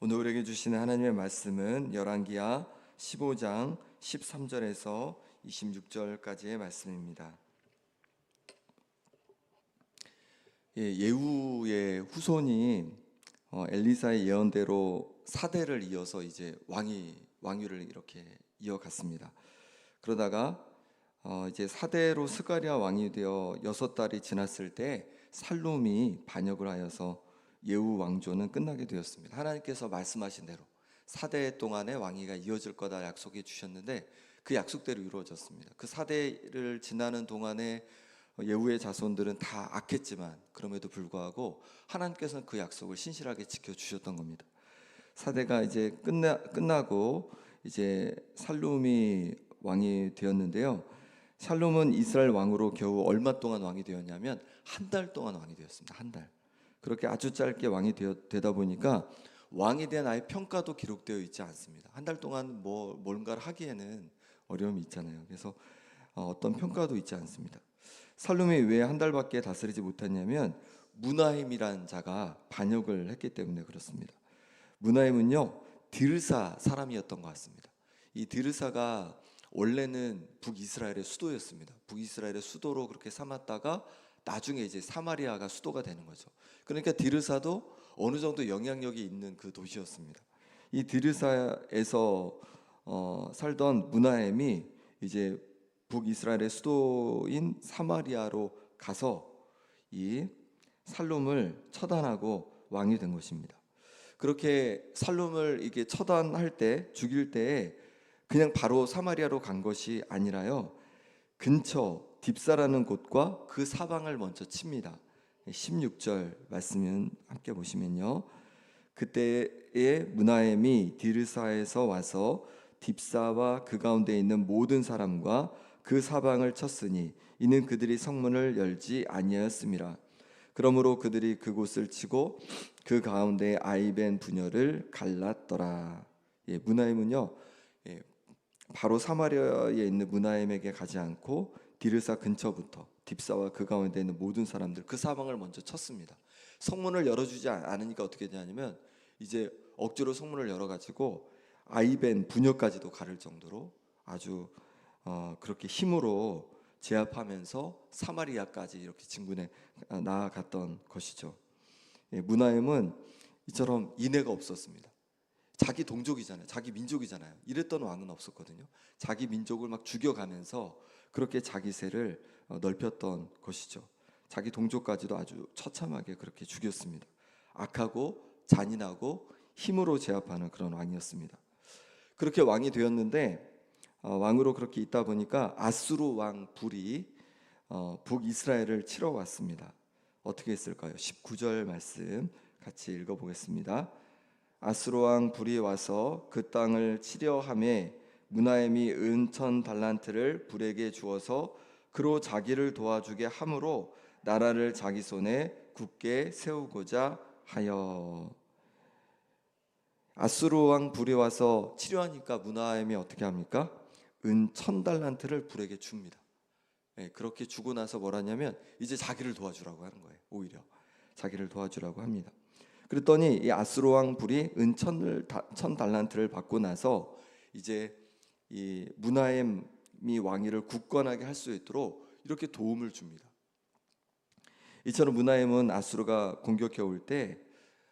오늘 우리에게 주시는 하나님의 말씀은 열왕기하 15장 13절에서 26절까지의 말씀입니다. 예, 예후의 후손이 어, 엘리사의 예언대로 사대를 이어서 이제 왕이 왕위를 이렇게 이어갔습니다. 그러다가 어, 이제 사대로 스가랴 왕이 되어 여섯 달이 지났을 때 살룸이 반역을 하여서 예후 왕조는 끝나게 되었습니다. 하나님께서 말씀하신 대로 사대 동안의 왕위가 이어질 거다 약속해 주셨는데 그 약속대로 이루어졌습니다. 그 사대를 지나는 동안에 예후의 자손들은 다 악했지만 그럼에도 불구하고 하나님께서는 그 약속을 신실하게 지켜 주셨던 겁니다. 사대가 이제 끝나 끝나고 이제 살룸이 왕이 되었는데요. 살룸은 이스라엘 왕으로 겨우 얼마 동안 왕이 되었냐면 한 달 동안 왕이 되었습니다. 한 달. 그렇게 아주 짧게 왕이 되어, 되다 보니까 왕에 대한 아예 평가도 기록되어 있지 않습니다. 한 달 동안 뭐 뭔가를 하기에는 어려움이 있잖아요. 그래서 어, 어떤 평가도 있지 않습니다. 살룸이 왜 한 달밖에 다스리지 못했냐면 무나임이란 자가 반역을 했기 때문에 그렇습니다. 무나임은요 디르사 사람이었던 것 같습니다. 이 디르사가 원래는 북이스라엘의 수도였습니다. 북이스라엘의 수도로 그렇게 삼았다가 나중에 이제 사마리아가 수도가 되는 거죠. 그러니까 디르사도 어느 정도 영향력이 있는 그 도시였습니다. 이 디르사에서 어, 살던 무나엠이 이제 북이스라엘의 수도인 사마리아로 가서 이 살롬을 처단하고 왕이 된 것입니다. 그렇게 살롬을 이게 처단할 때 죽일 때에 그냥 바로 사마리아로 간 것이 아니라요. 근처 딥사라는 곳과 그 사방을 먼저 칩니다. 16절 말씀은 함께 보시면요. 그때에 문하엠이 디르사에서 와서 딥사와 그 가운데 있는 모든 사람과 그 사방을 쳤으니 이는 그들이 성문을 열지 아니하였음이라. 그러므로 그들이 그곳을 치고 그 가운데 아이벤 분열을 갈랐더라. 예, 문하임은요, 예, 바로 사마리아에 있는 문하임에게 가지 않고 디르사 근처부터 딥사와 그 가운데 있는 모든 사람들 그 사방을 먼저 쳤습니다. 성문을 열어주지 않으니까 어떻게 되냐면 이제 억지로 성문을 열어가지고 아이벤 분열까지도 가를 정도로 아주 어, 그렇게 힘으로 제압하면서 사마리아까지 이렇게 진군에 나아갔던 것이죠. 예, 문하임은 이처럼 인애가 없었습니다. 자기 동족이잖아요. 자기 민족이잖아요. 이랬던 왕은 없었거든요. 자기 민족을 막 죽여가면서 그렇게 자기 세를 어, 넓혔던 것이죠. 자기 동족까지도 아주 처참하게 그렇게 죽였습니다. 악하고 잔인하고 힘으로 제압하는 그런 왕이었습니다. 그렇게 왕이 되었는데 어, 왕으로 그렇게 있다 보니까 아수르 왕 불이 어, 북이스라엘을 치러 왔습니다. 어떻게 했을까요? 19절 말씀 같이 읽어보겠습니다. 아수르 왕 불이 와서 그 땅을 치려 함에 문하엠이 은천 달란트를 불에게 주어서 그로 자기를 도와주게 함으로 나라를 자기 손에 굳게 세우고자 하여 아수르 왕 불이 와서 치료하니까 문하엠이 어떻게 합니까? 은 천 달란트를 불에게 줍니다. 예, 그렇게 주고 나서 뭐라냐면 이제 자기를 도와주라고 하는 거예요. 오히려 자기를 도와주라고 합니다. 그랬더니 이 아수르 왕 불이 은 천을 천 달란트를 받고 나서 이제 이 문하엠이 왕위를 굳건하게 할 수 있도록 이렇게 도움을 줍니다. 이처럼 문하엠은 아수르가 공격해 올 때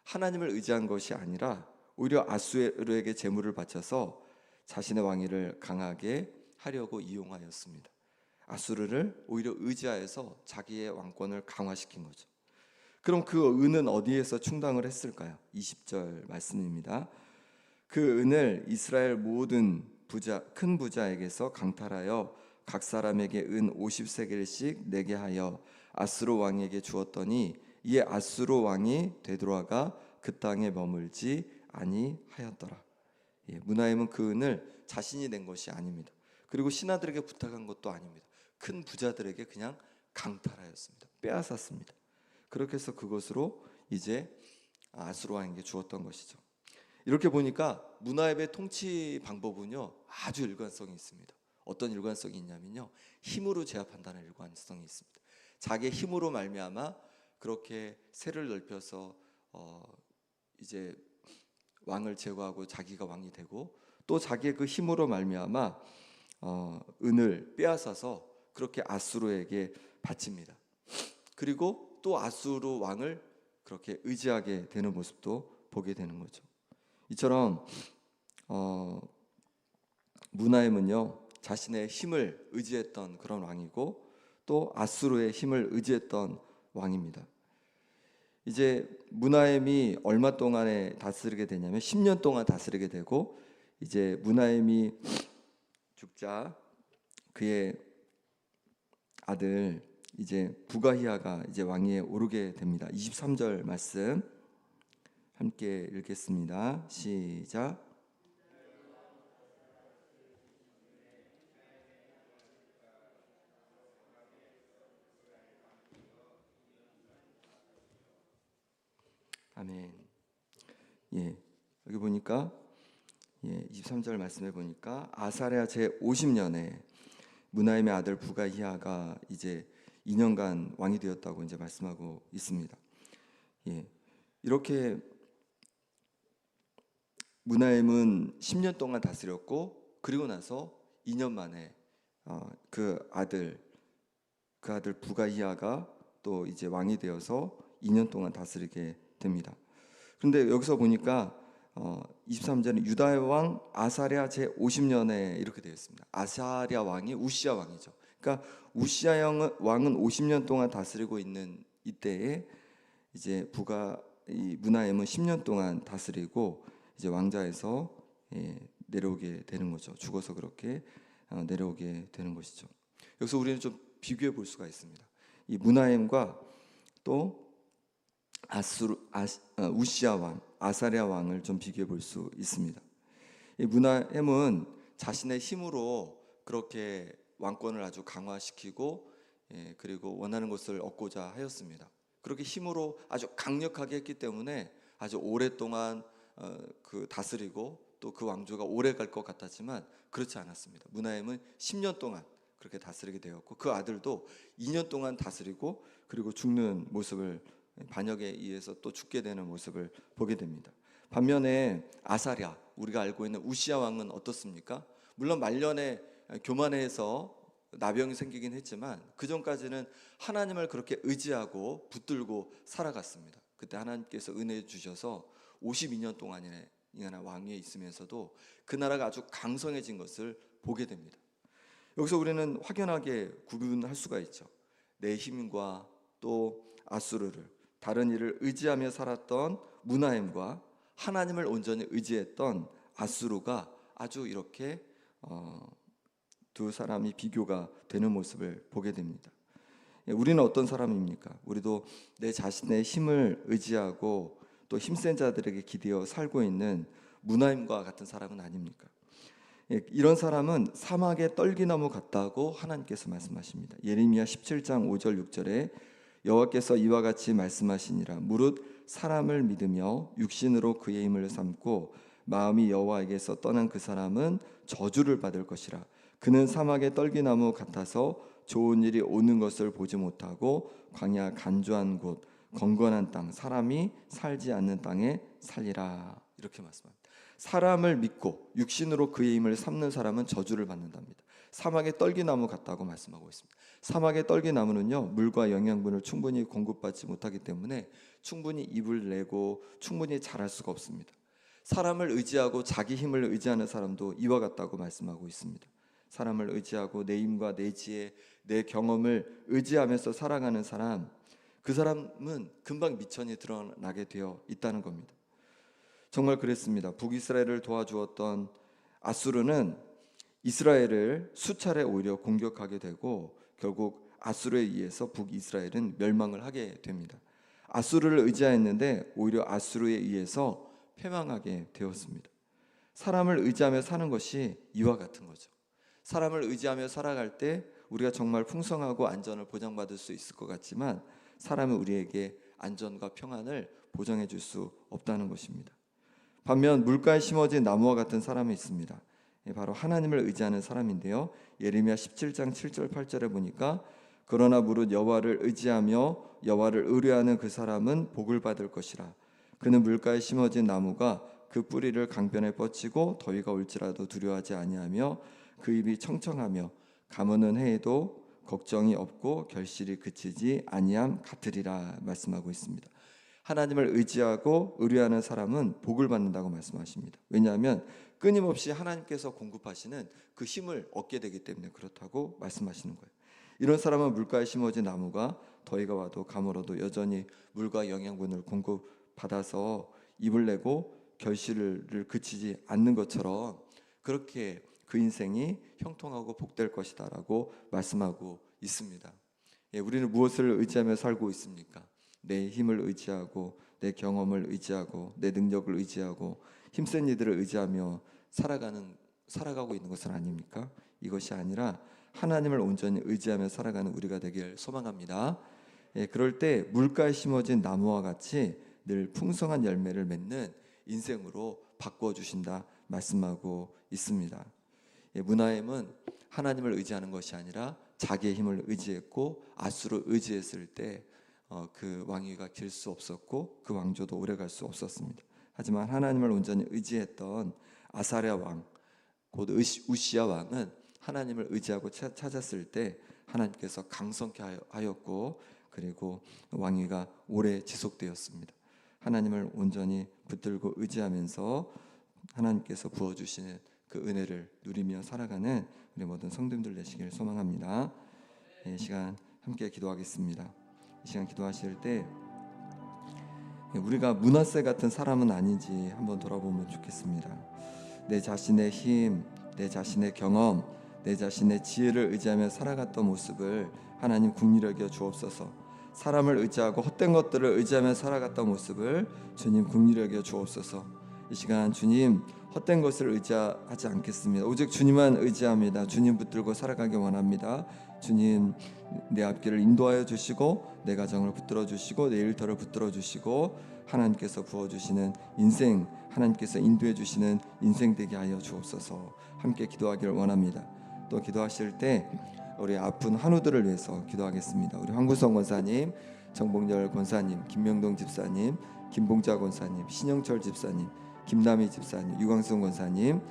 하나님을 의지한 것이 아니라 오히려 아수르에게 재물을 바쳐서 자신의 왕위를 강하게 하려고 이용하였습니다. 아수르를 오히려 의지하여서 자기의 왕권을 강화시킨 거죠. 그럼 그 은은 어디에서 충당을 했을까요? 20절 말씀입니다. 그 은을 이스라엘 모든 부자 큰 부자에게서 강탈하여 각 사람에게 은 50세겔씩 내게 하여 아스로 왕에게 주었더니 이에 아스로 왕이 되돌아가 그 땅에 머물지 아니하였더라. 예, 문하임은 그 은을 자신이 낸 것이 아닙니다. 그리고 신하들에게 부탁한 것도 아닙니다. 큰 부자들에게 그냥 강탈하였습니다. 빼앗았습니다. 그렇게 해서 그것으로 이제 아수르 왕에게 주었던 것이죠. 이렇게 보니까 문하입의 통치 방법은요 아주 일관성이 있습니다. 어떤 일관성이 있냐면요 힘으로 제압한다는 일관성이 있습니다. 자기의 힘으로 말미암아 그렇게 세를 넓혀서 어 이제 왕을 제거하고 자기가 왕이 되고 또 자기의 그 힘으로 말미암아 어, 은을 빼앗아서 그렇게 아수르에게 바칩니다. 그리고 또 아수르 왕을 그렇게 의지하게 되는 모습도 보게 되는 거죠. 이처럼 어, 문하임은요 자신의 힘을 의지했던 그런 왕이고 또 아수르의 힘을 의지했던 왕입니다. 이제 문하임이 얼마 동안에 다스리게 되냐면 10년 동안 다스리게 되고 이제 문하임이 죽자 그의 아들 이제 부가히아가 이제 왕위에 오르게 됩니다. 23절 말씀 함께 읽겠습니다. 시작. 아멘. 예. 여기 보니까 예, 23절 말씀해 보니까 아사랴 제 50년에 문하임의 아들 부가히아가 이제 2년간 왕이 되었다고 이제 말씀하고 있습니다. 예. 이렇게 문하임은 10년 동안 다스렸고 그리고 나서 2년 만에 어, 그 아들 그 아들 부가히아가 또 이제 왕이 되어서 2년 동안 다스리게 됩니다. 그런데 여기서 보니까 어, 23절에 유다의 왕 아사랴 제 50년에 이렇게 되어 있습니다. 아사랴 왕이 우시아 왕이죠. 그러니까 우시아 왕은 50년 동안 다스리고 있는 이때에 이제 부가 이 문하임은 10년 동안 다스리고 이제 왕자에서 예, 내려오게 되는 거죠. 죽어서 그렇게 어, 내려오게 되는 것이죠. 여기서 우리는 좀 비교해 볼 수가 있습니다. 이 문하임과 또 아수르 어, 우시아 왕 아사랴 왕을 좀 비교해 볼 수 있습니다. 이 문하임은 자신의 힘으로 그렇게 왕권을 아주 강화시키고 예, 그리고 원하는 것을 얻고자 하였습니다. 그렇게 힘으로 아주 강력하게 했기 때문에 아주 오랫동안 어, 그 다스리고 또 그 왕조가 오래 갈 것 같았지만 그렇지 않았습니다. 문하임은 10년 동안 그렇게 다스리게 되었고 그 아들도 2년 동안 다스리고 그리고 죽는 모습을 반역에 의해서 또 죽게 되는 모습을 보게 됩니다. 반면에 아사랴 우리가 알고 있는 우시아 왕은 어떻습니까? 물론 말년에 교만해서 나병이 생기긴 했지만 그 전까지는 하나님을 그렇게 의지하고 붙들고 살아갔습니다. 그때 하나님께서 은혜 주셔서 52년 동안이나 왕위에 있으면서도 그 나라가 아주 강성해진 것을 보게 됩니다. 여기서 우리는 확연하게 구분할 수가 있죠. 내 힘과 또 아수르를 다른 일을 의지하며 살았던 문하임과 하나님을 온전히 의지했던 아수르가 아주 이렇게 어, 두 사람이 비교가 되는 모습을 보게 됩니다. 예, 우리는 어떤 사람입니까? 우리도 내 자신의 힘을 의지하고 또 힘센 자들에게 기대어 살고 있는 문하임과 같은 사람은 아닙니까? 예, 이런 사람은 사막의 떨기나무 같다고 하나님께서 말씀하십니다. 예레미야 17장 5절 6절에 여호와께서 이와 같이 말씀하시니라 무릇 사람을 믿으며 육신으로 그의 힘을 삼고 마음이 여호와에게서 떠난 그 사람은 저주를 받을 것이라 그는 사막의 떨기나무 같아서 좋은 일이 오는 것을 보지 못하고 광야 간조한 곳 건건한 땅 사람이 살지 않는 땅에 살리라 이렇게 말씀합니다. 사람을 믿고 육신으로 그의 힘을 삼는 사람은 저주를 받는답니다. 사막의 떨기나무 같다고 말씀하고 있습니다. 사막의 떨기나무는요 물과 영양분을 충분히 공급받지 못하기 때문에 충분히 입을 내고 충분히 자랄 수가 없습니다. 사람을 의지하고 자기 힘을 의지하는 사람도 이와 같다고 말씀하고 있습니다. 사람을 의지하고 내 힘과 내 지혜, 내 경험을 의지하면서 살아가는 사람, 그 사람은 금방 미천이 드러나게 되어 있다는 겁니다. 정말 그랬습니다. 북이스라엘을 도와주었던 아수르는 이스라엘을 수차례 오히려 공격하게 되고 결국 아수르에 의해서 북이스라엘은 멸망을 하게 됩니다. 아수르를 의지하였는데 오히려 아수르에 의해서 패망하게 되었습니다. 사람을 의지하며 사는 것이 이와 같은 거죠. 사람을 의지하며 살아갈 때 우리가 정말 풍성하고 안전을 보장받을 수 있을 것 같지만 사람은 우리에게 안전과 평안을 보장해 줄 수 없다는 것입니다. 반면 물가에 심어진 나무와 같은 사람이 있습니다. 예, 바로 하나님을 의지하는 사람인데요. 예레미야 17장 7절 8절에 보니까 그러나 무릇 여호와를 의지하며 여호와를 의뢰하는 그 사람은 복을 받을 것이라. 그는 물가에 심어진 나무가 그 뿌리를 강변에 뻗치고 더위가 올지라도 두려워하지 아니하며 그 입이 청청하며 가무는 해에도 걱정이 없고 결실이 그치지 아니함 같으리라 말씀하고 있습니다. 하나님을 의지하고 의뢰하는 사람은 복을 받는다고 말씀하십니다. 왜냐하면 끊임없이 하나님께서 공급하시는 그 힘을 얻게 되기 때문에 그렇다고 말씀하시는 거예요. 이런 사람은 물가에 심어진 나무가 더위가 와도 가물어도 여전히 물과 영양분을 공급받아서 입을 내고 결실을 그치지 않는 것처럼 그렇게 그 인생이 형통하고 복될 것이다라고 말씀하고 있습니다. 예, 우리는 무엇을 의지하며 살고 있습니까? 내 힘을 의지하고 내 경험을 의지하고 내 능력을 의지하고 힘센 이들을 의지하며 살아가는 살아가고 있는 것은 아닙니까? 이것이 아니라 하나님을 온전히 의지하며 살아가는 우리가 되길 소망합니다. 예, 그럴 때 물가에 심어진 나무와 같이 늘 풍성한 열매를 맺는 인생으로 바꿔 주신다 말씀하고 있습니다. 예, 문하임은 하나님을 의지하는 것이 아니라 자기의 힘을 의지했고 아수를 의지했을 때 어, 그 왕위가 길 수 없었고 그 왕조도 오래 갈 수 없었습니다. 하지만 하나님을 온전히 의지했던 아사랴 왕, 곧 우시야 왕은 하나님을 의지하고 차- 찾았을 때 하나님께서 강성케 하였고 그리고 왕위가 오래 지속되었습니다. 하나님을 온전히 붙들고 의지하면서 하나님께서 부어 주시는 그 은혜를 누리며 살아가는 우리 모든 성도님들 되시길 소망합니다. 예, 이 시간 함께 기도하겠습니다. 이 시간 기도하실 때 예, 우리가 문화세 같은 사람은 아닌지 한번 돌아보면 좋겠습니다. 내 자신의 힘, 내 자신의 경험, 내 자신의 지혜를 의지하며 살아갔던 모습을 하나님 국리력여 주옵소서. 사람을 의지하고 헛된 것들을 의지하며 살아갔던 모습을 주님 국리력여 주옵소서. 이 시간 주님 헛된 것을 의지하지 않겠습니다. 오직 주님만 의지합니다. 주님 붙들고 살아가기 원합니다. 주님 내 앞길을 인도하여 주시고 내 가정을 붙들어 주시고 내 일터를 붙들어 주시고 하나님께서 부어 주시는 인생 하나님께서 인도해 주시는 인생 되게 하여 주옵소서. 함께 기도하기를 원합니다. 또 기도하실 때 우리 아픈 한우들을 위해서 기도하겠습니다. 우리 황구성 권사님, 정봉열 권사님, 김명동 집사님, 김봉자 권사님, 신영철 집사님, 김남희 집사님, 유광승 권사님,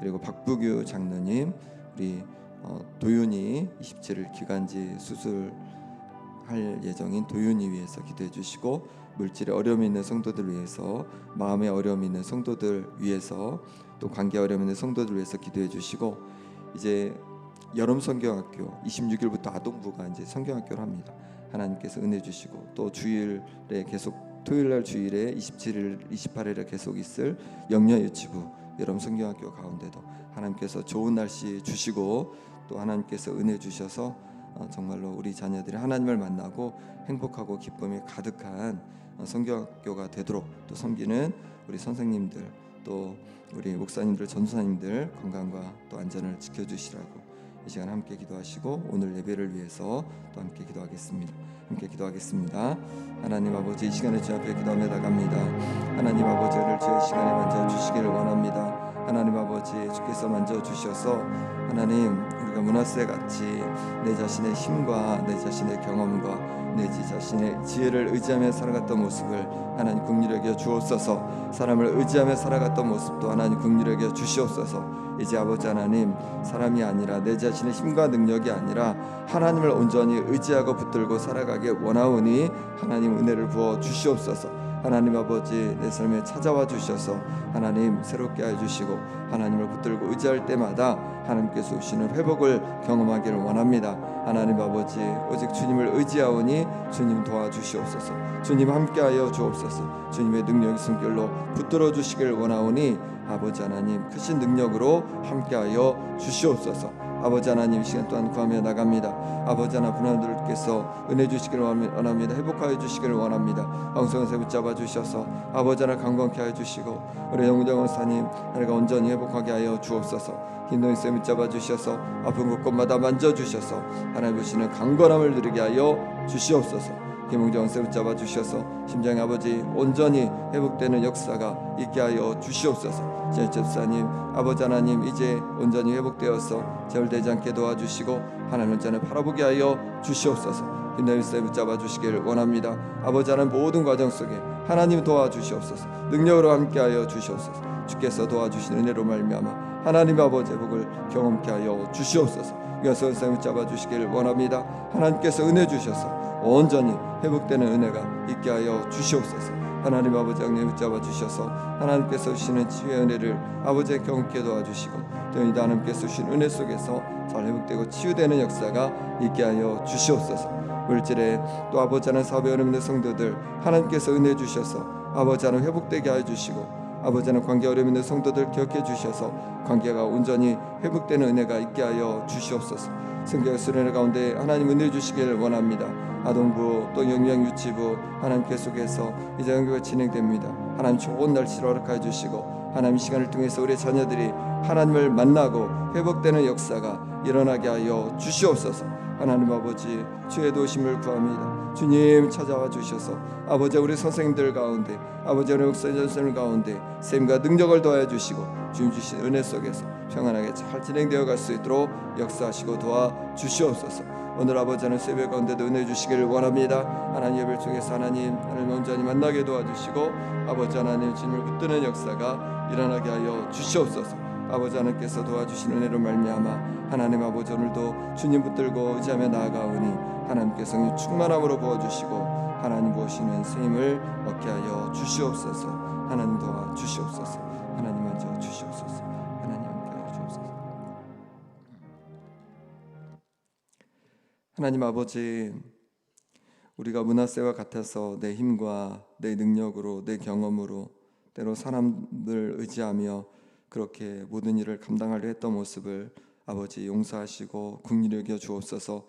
그리고 박부규 장로님, 우리 어, 도윤이 27일 기관지 수술할 예정인 도윤이 위해서 기도해 주시고 물질에 어려움이 있는 성도들 위해서 마음에 어려움이 있는 성도들 위해서 또 관계 어려움이 있는 성도들 위해서 기도해 주시고 이제 여름 성경학교 26일부터 아동부가 이제 성경학교를 합니다. 하나님께서 은혜 주시고 또 주일에 계속 토요일 날 주일에 27일, 28일에 계속 있을 영녀 유치부 여름 성경학교 가운데도 하나님께서 좋은 날씨 주시고 또 하나님께서 은혜 주셔서 어, 정말로 우리 자녀들이 하나님을 만나고 행복하고 기쁨이 가득한 어, 성경학교가 되도록 또 섬기는 우리 선생님들 또 우리 목사님들 전도사님들 건강과 또 안전을 지켜주시라고 이 시간 함께 기도하시고 오늘 예배를 위해서 또 함께 기도하겠습니다. 함께 기도하겠습니다. 하나님 아버지 이 시간에 주 앞에 기도하며 나갑니다. 하나님 아버지를 주의 시간에 만져 주시기를 원합니다. 하나님 아버지 주께서 만져 주셔서 하나님 우리가 문화세 같이 내 자신의 힘과 내 자신의 경험과 내 자신의 지혜를 의지하며 살아갔던 모습을 하나님 국리력여 주옵소서. 사람을 의지하며 살아갔던 모습도 하나님 국리력여 주시옵소서. 이제 아버지 하나님 사람이 아니라 내 자신의 힘과 능력이 아니라 하나님을 온전히 의지하고 붙들고 살아가게 원하오니 하나님 은혜를 부어 주시옵소서 하나님 아버지 내 삶에 찾아와 주셔서 하나님 새롭게 해 주시고 하나님을 붙들고 의지할 때마다 하나님께서 주시는 회복을 경험하기를 원합니다. 하나님 아버지 오직 주님을 의지하오니 주님 도와주시옵소서. 주님 함께하여 주옵소서. 주님의 능력 성결로 붙들어 주시길 원하오니 아버지 하나님 크신 능력으로 함께하여 주시옵소서. 아버지 하나님 이 시간 또한 구하며 나갑니다. 아버지 하나 분한들께서 은혜 주시기를 원합니다. 회복하여 주시기를 원합니다. 왕성을 붙잡아 주셔서 아버지 하나 강건케 하여 주시고 우리 영정 원사님 하나가 온전히 회복하게 하여 주옵소서. 힘동이 쌤 붙잡아 주셔서 아픈 곳곳마다 만져 주셔서 하나님 보시는 강건함을 누리게 하여 주시옵소서. 김홍정 세 붙잡아 주셔서 심장의 아버지 온전히 회복되는 역사가 있게 하여 주시옵소서. 제 집사님 아버지 하나님 이제 온전히 회복되어서 제월되지 않게 도와주시고 하나님 전에 바라보게 하여 주시옵소서. 세 붙잡아 주시기를 원합니다. 아버지 하나님 모든 과정 속에 하나님 도와주시옵소서. 능력으로 함께하여 주시옵소서. 주께서 도와주신 은혜로 말미암아 하나님 아버지의 복을 경험케 하여 주시옵소서. 세 붙잡아 주시기를 원합니다. 하나님께서 은혜 주셔서 온전히 회복되는 은혜가 있게 하여 주시옵소서. 하나님 아버지 양님 붙잡아 주셔서 하나님께서 주시는 치유의 은혜를 아버지의 경험케 도와주시고 또이 하나님께서 주신 은혜 속에서 잘 회복되고 치유되는 역사가 있게 하여 주시옵소서. 물질에 또 아버지 하나님 사업에 어려운 성도들 하나님께서 은혜 주셔서 아버지 하나님 회복되게 하여 주시고 아버지 하나님 관계 어려움 있는 성도들 기억해 주셔서 관계가 온전히 회복되는 은혜가 있게 하여 주시옵소서. 성경 수련회 가운데 하나님 은혜 주시기를 원합니다. 아동부 또 영양 유치부 하나님 계속해서 이제 연구가 진행됩니다. 하나님 좋은 날씨를 허락해 주시고 하나님 시간을 통해서 우리 자녀들이 하나님을 만나고 회복되는 역사가 일어나게 하여 주시옵소서. 하나님 아버지 주의 도심을 구합니다. 주님 찾아와 주셔서 아버지 우리 선생님들 가운데 아버지 우리 목사님 가운데 쌤과 능력을 더해 주시고 주님 주신 은혜 속에서 평안하게 잘 진행되어 갈 수 있도록 역사하시고 도와 주시옵소서. 오늘 아버지는 새벽 가운데도 은혜 주시기를 원합니다. 하나님 예배 속에서 하나님 하나님 온전히 만나게 도와주시고 아버지 하나님 주님을 붙드는 역사가 일어나게 하여 주시옵소서. 아버지 하나님께서 도와주신 은혜로 말미암아 하나님 아버지 오늘도 주님 붙들고 의지하며 나아가오니 하나님께서 충만함으로 부어주시고 하나님 보시는 새 힘을 얻게 하여 주시옵소서. 하나님 도와 주시옵소서. 하나님 먼저 주시옵소서. 하나님 함께 하여 주옵소서. 하나님 아버지 우리가 문하세와 같아서 내 힘과 내 능력으로 내 경험으로 때로 사람들 의지하며 그렇게 모든 일을 감당하려 했던 모습을 아버지 용서하시고 긍휼히 여겨 주옵소서.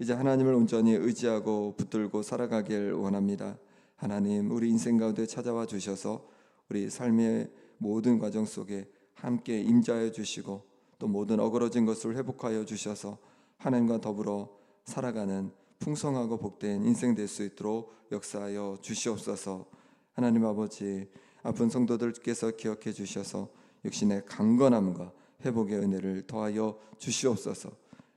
이제 하나님을 온전히 의지하고 붙들고 살아가길 원합니다. 하나님 우리 인생 가운데 찾아와 주셔서 우리 삶의 모든 과정 속에 함께 임자해 주시고 또 모든 어그러진 것을 회복하여 주셔서 하나님과 더불어 살아가는 풍성하고 복된 인생 될 수 있도록 역사하여 주시옵소서. 하나님 아버지 아픈 성도들께서 기억해 주셔서 역시 내 강건함과 회복의 은혜를 더하여 주시옵소서.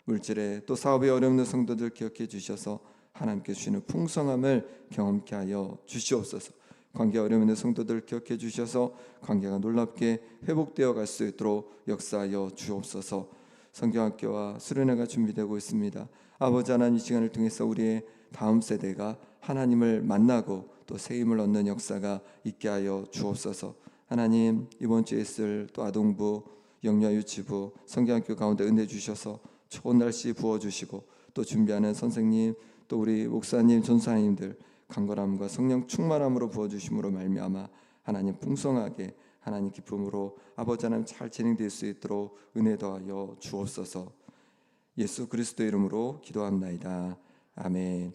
물질에 또 사업에 어렵는 성도들 기억해 주셔서 하나님께 주시는 풍성함을 경험케 하여 주시옵소서. 관계 있는 성도들 기억해 주셔서 관계가 놀랍게 회복되어 갈 수 있도록 역사하여 주옵소서. 성경학교와 수련회가 준비되고 있습니다. 아버지 하나님 이 시간을 통해서 우리의 다음 세대가 하나님을 만나고 또새 힘을 얻는 역사가 있게 하여 주옵소서. 하나님 이번 주에 있을 또 아동부, 영유아 유치부, 성경학교 가운데 은혜 주셔서 좋은 날씨 부어 주시고 또 준비하는 선생님 또 우리 목사님, 전사님들 강건함과 성령 충만함으로 부어 주심으로 말미암아 하나님 풍성하게 하나님 기쁨으로 아버지 하나님 잘 진행될 수 있도록 은혜 더하여 주옵소서. 예수 그리스도 이름으로 기도합나이다. 아멘.